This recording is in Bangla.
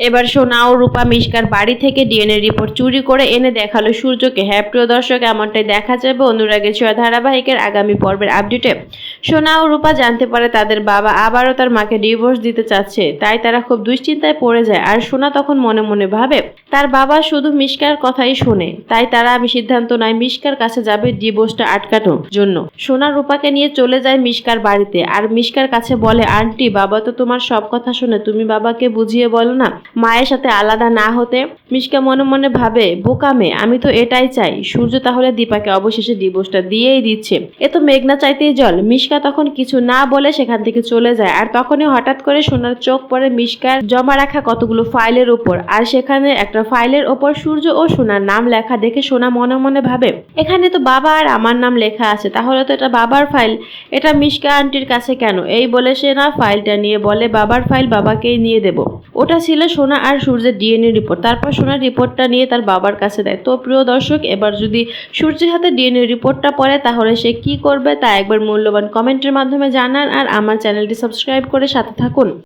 এবার সোনা ও রূপা মিশকার বাড়ি থেকে ডিএনএ রিপোর্ট চুরি করে এনে দেখাল সূর্যকে। হ্যাঁ প্রিয় দর্শক, এমনটাই দেখা যাবে অনুরাগের ছোঁয়া ধারাবাহিকের আগামী পর্বের আপডেটে। সোনা ও রূপা জানতে পারে তাদের বাবা আবারও তার মাকে ডিভোর্স দিতে চাচ্ছে, তাই তারা খুব দুশ্চিন্তায় পড়ে যায়। আর সোনা তখন মনে মনে ভাবে, তার বাবা শুধু মিশকার কথাই শোনে, তাই তারা আমি সিদ্ধান্ত নাই মিশকার কাছে যাবে ডিভোর্সটা আটকানোর জন্য। সোনা রূপাকে নিয়ে চলে যায় মিশকার বাড়িতে, আর মিশকার কাছে বলে, আন্টি, বাবা তো তোমার সব কথা শুনে, তুমি বাবাকে বুঝিয়ে বলো না মায়ের সাথে আলাদা না হতে মিশকা মনে মনে ভাবে, বোকা মেয়ে, আমি তো এটাই চাই। সূর্য তাহলে দীপাকে অবশেষে ডিভোর্সটা দিয়েই দিচ্ছে। এ তো মেঘনা চাইতেই জল। মিশকা তখন কিছু না বলে সেখান থেকে চলে যায়। আর তখনই হঠাৎ করে সোনার চোখ পড়ে মিশকার জমা রাখা কতগুলো ফাইলের উপর আর সেখানে একটা ফাইলের ওপর সূর্য ও সোনার নাম লেখা দেখে সোনা মনে মনে ভাবে, এখানে তো বাবা আর আমার নাম লেখা আছে। তাহলে তো এটা বাবার ফাইল। এটা মিশকা আন্টির কাছে কেন? এই বলে সে না ফাইলটা নিয়ে বলে, বাবার ফাইল বাবাকেই নিয়ে দেব। ওটা ছিল সোনা আর সূর্যের ডিএনএ রিপোর্ট তারপর সোনার রিপোর্টটা নিয়ে তার বাবার কাছে দেয়। তো প্রিয় দর্শক, এবার যদি সূর্যের হাতে ডিএনএ রিপোর্টটা পড়ে, তাহলে সে কি করবে তা একবার মূল্যবান কমেন্টের মাধ্যমে জানান আর আমার চ্যানেলটি সাবস্ক্রাইব করে সাথে থাকুন।